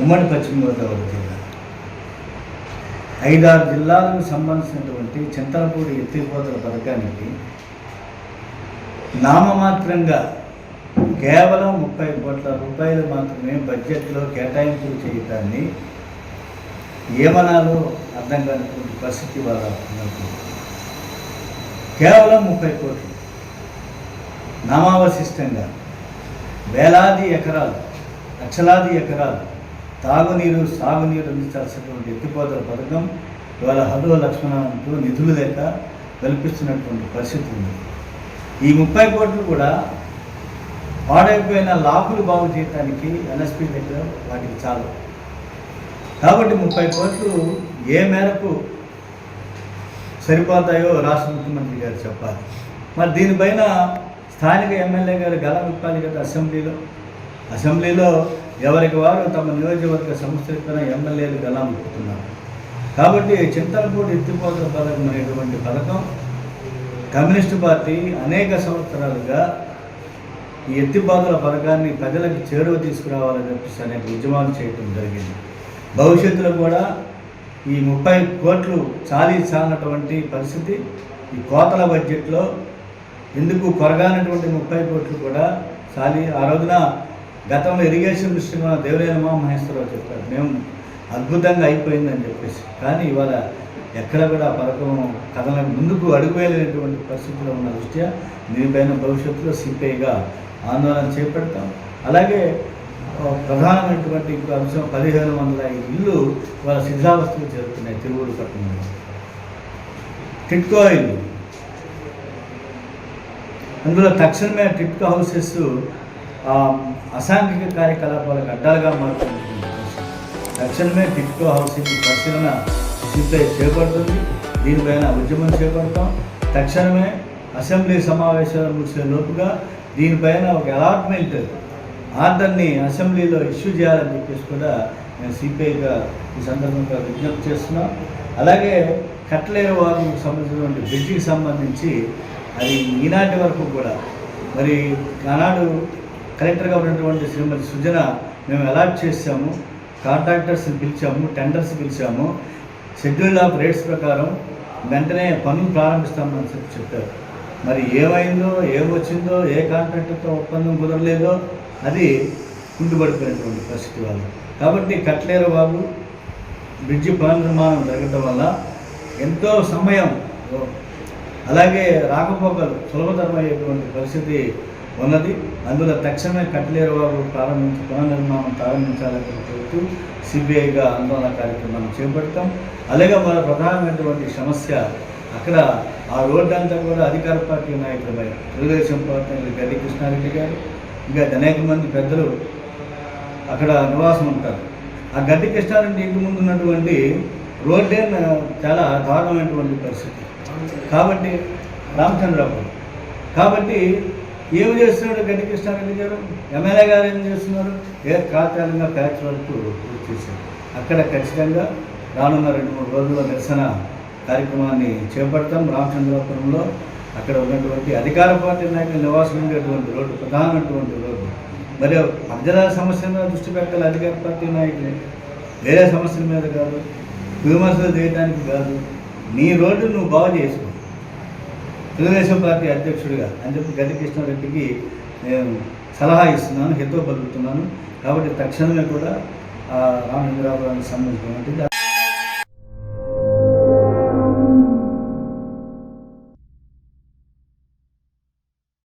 ఉమ్మడి పశ్చిమ గోదావరి జిల్లా. ఐదారు జిల్లాలకు సంబంధించినటువంటి చింతలపూడి ఎత్తిపోతల పథకానికి నామమాత్రంగా కేవలం ముప్పై కోట్ల రూపాయలు మాత్రమే బడ్జెట్లో కేటాయింపులు చేయటాన్ని ఏమనాలో అర్థం కానటువంటి పరిస్థితి వాళ్ళ కేవలం ముప్పై కోట్లు. నామావశిష్టంగా వేలాది ఎకరాలు లక్షలాది ఎకరాలు తాగునీరు సాగునీరు అందించాల్సినటువంటి ఎత్తిపోతల పథకం ఇవాళ హలో లక్ష్మణంతో నిధులు లేక కల్పిస్తున్నటువంటి పరిస్థితి ఉంది. ఈ ముప్పై కోట్లు కూడా పాడైపోయిన లాకులు బాగు చేయడానికి ఎన్ఎస్పి దగ్గర వాటికి చాలు. కాబట్టి ముప్పై కోట్లు ఏ మేరకు సరిపోతాయో రాష్ట్ర ముఖ్యమంత్రి గారు చెప్పాలి. మరి దీనిపైన స్థానిక ఎమ్మెల్యే గారు గల విప్పాలి కదా అసెంబ్లీలో. అసెంబ్లీలో ఎవరికి వారు తమ నియోజకవర్గ సంస్థలపైన ఎమ్మెల్యేలు గలా ముక్కుతున్నారు కాబట్టి చింతలపూడి ఎత్తిపోతల పథకం అనేటువంటి పథకం కమ్యూనిస్టు పార్టీ అనేక సంవత్సరాలుగా ఈ ఎత్తిపోతల పథకాన్ని ప్రజలకు చేరువ తీసుకురావాలని చెప్పేసి అనేక ఉద్యమాలు చేయడం జరిగింది. భవిష్యత్తులో కూడా ఈ ముప్పై కోట్లు చాలీ చాలినటువంటి పరిస్థితి ఈ కోతల బడ్జెట్లో ఎందుకు కొరగానటువంటి ముప్పై కోట్లు కూడా చాలీ ఆ రోజున గతంలో ఇరిగేషన్ దృష్టిగా దేవరేన మహేశ్వరరావు చెప్పారు మేము అద్భుతంగా అయిపోయిందని చెప్పేసి. కానీ ఇవాళ ఎక్కడ కూడా పథకం కథలకు ముందుకు అడుగువేయలేనటువంటి పరిస్థితిలో ఉన్న దృష్ట్యా దీనిపైన భవిష్యత్తులో సిపిఐగా ఆందోళన చేపడతాం. అలాగే ప్రధానమైనటువంటి ఇంకో అంశం పదిహేను వందల ఐదు ఇల్లు వాళ్ళ సిద్ధావస్థలు చేరుతున్నాయి తిరువురు పట్టణంలో. టిట్కో ఇల్లు. అందులో తక్షణమే టిట్కో హౌసెస్ అసాంఘిక కార్యకలాపాలకు అడ్డాలుగా మారుతుంది. తక్షణమే టిట్కో హౌసింగ్ పరిశీలన సిపిఐ చేపడుతుంది. దీనిపైన ఉద్యమం చేపడతాం. తక్షణమే అసెంబ్లీ సమావేశాలు ముగిసే లోపుగా దీనిపైన ఒక అలాట్మెంట్ ఆర్డర్ని అసెంబ్లీలో ఇష్యూ చేయాలని చెప్పేసి కూడా నేను సిపిఐగా ఈ సందర్భంగా విజ్ఞప్తి చేస్తున్నాం. అలాగే కట్లేరు వారికి సంబంధించినటువంటి బ్రిడ్జికి సంబంధించి అది ఈనాటి వరకు కూడా మరి ఆనాడు కలెక్టర్గా ఉన్నటువంటి శ్రీమతి సుజన మేము అలాట్ చేసాము కాంట్రాక్టర్స్ని పిలిచాము టెండర్స్ పిలిచాము. షెడ్యూల్ ఆఫ్ రేట్స్ ప్రకారం వెంటనే పనులు ప్రారంభిస్తామని చెప్పి చెప్పారు. మరి ఏమైందో ఏమొచ్చిందో ఏ కాంట్రాక్టర్తో ఒప్పందం కుదరలేదో అది కుంటుపడిపోయినటువంటి పరిస్థితి వాళ్ళు కాబట్టి కట్లేరు బాబు బ్రిడ్జి పునర్నిర్మాణం జరగడం వల్ల ఎంతో సమయం అలాగే రాకపోకలు సులభతరమయ్యేటువంటి పరిస్థితి ఉన్నది. అందులో తక్షణమే కట్లేరు వారు ప్రారంభించి పునర్నిర్మాణం ప్రారంభించాలని చెబుతూ సిబిఐగా ఆందోళన కార్యక్రమాన్ని చేపడతాం. అలాగే మన ప్రధానమైనటువంటి సమస్య అక్కడ ఆ రోడ్డు అంతా కూడా అధికార పార్టీ నాయకులపై తెలుగుదేశం పార్టీ గడ్డి కృష్ణారెడ్డి గారు ఇంకా అనేక మంది పెద్దలు అక్కడ నివాసం ఉంటారు. ఆ గడ్డి కృష్ణారెడ్డి ఇంటి ముందు ఉన్నటువంటి రోడ్డే నా- చాలా దారుణమైనటువంటి పరిస్థితి. కాబట్టి రామచంద్రరావు కాబట్టి ఏం చేస్తున్నాడు గడ్డి కృష్ణారెడ్డి గారు? ఎమ్మెల్యే గారు ఏం చేస్తున్నారు? ఏ కాతాలంగా ప్యాచ్ వరకు పూర్తి చేశారు. అక్కడ ఖచ్చితంగా రానున్న రెండు మూడు రోజుల్లో నిరసన కార్యక్రమాన్ని చేపడతాం. రామచంద్రపురంలో అక్కడ ఉన్నటువంటి అధికార పార్టీ నాయకులు నివాసం ఉండేటువంటి రోడ్డు ప్రధానమైనటువంటి రోడ్డు. మరి ప్రజల సమస్యల మీద దృష్టి పెట్టాలి అధికార పార్టీ నాయకులు. వేరే సమస్యల మీద కాదు. విమర్శలు చేయడానికి కాదు. నీ రోడ్డు నువ్వు బాగు చేసుకో. తెలుగుదేశం పార్టీ అధ్యక్షుడిగా అని చెప్పి గడ్డి కృష్ణారెడ్డికి నేను సలహా ఇస్తున్నాను హితో పలుకుతున్నాను. కాబట్టి తక్షణమే కూడా ఆ రామచంద్రరావు గారికి సంబంధించినటువంటి